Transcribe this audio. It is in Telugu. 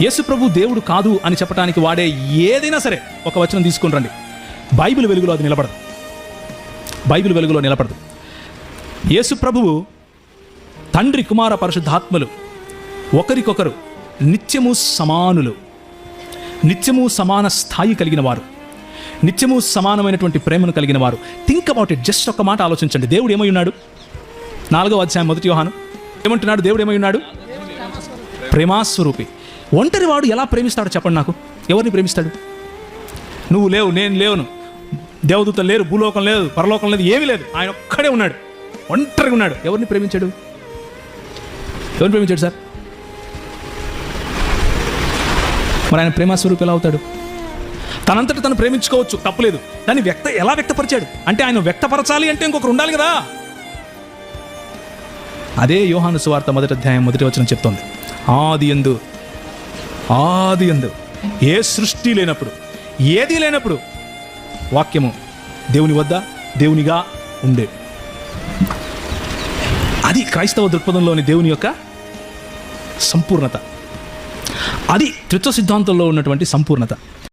యేసు ప్రభు దేవుడు కాదు అని చెప్పడానికి వాడే ఏదైనా సరే ఒక వచనం తీసుకుని రండి. బైబిల్ వెలుగులో అది నిలబడదు. బైబిల్ వెలుగులో నిలబడదు. యేసు ప్రభువు తండ్రి కుమార పరిశుద్ధాత్మలు ఒకరికొకరు నిత్యము సమానులు. నిత్యము సమాన స్థాయి కలిగిన వారు. నిత్యము సమానమైనటువంటి ప్రేమను కలిగిన వారు. థింక్ అబౌట్ ఇట్ జస్ట్ ఒక మాట ఆలోచించండి. దేవుడు ఏమై ఉన్నాడు? నాలుగవ అధ్యాయం మొదటి వ్యూహాను ఏమంటున్నాడు? దేవుడు ఏమై ఉన్నాడు? ప్రేమాస్వరూపి ఒంటరి వాడు ఎలా ప్రేమిస్తాడు చెప్పండి నాకు. ఎవరిని ప్రేమిస్తాడు? నువ్వు లేవు నేను లేవును. దేవదూత లేరు భూలోకం లేదు పరలోకం లేదు ఏమీ లేదు. ఆయన ఒక్కడే ఉన్నాడు. ఒంటరిగా ఉన్నాడు. ఎవరిని ప్రేమించాడు? ఎవరిని ప్రేమించాడు సార్? మరి ఆయన ప్రేమాస్వరూపి ఎలా అవుతాడు? తనంతట తను ప్రేమించుకోవచ్చు తప్పులేదు. దాన్ని వ్యక్త ఎలా వ్యక్తపరిచాడు? అంటే ఆయన వ్యక్తపరచాలి అంటే ఇంకొకరు ఉండాలి కదా. అదే యోహాను సువార్త మొదటి అధ్యాయం మొదటి వచనం చెప్తోంది. ఆది ఎందు ఆది ఎందు ఏ సృష్టి లేనప్పుడు ఏది లేనప్పుడు వాక్యము దేవుని వద్ద దేవునిగా ఉండే. అది క్రైస్తవ దృక్పథంలోని దేవుని యొక్క సంపూర్ణత. అది త్రిత్వ సిద్ధాంతంలో ఉన్నటువంటి సంపూర్ణత.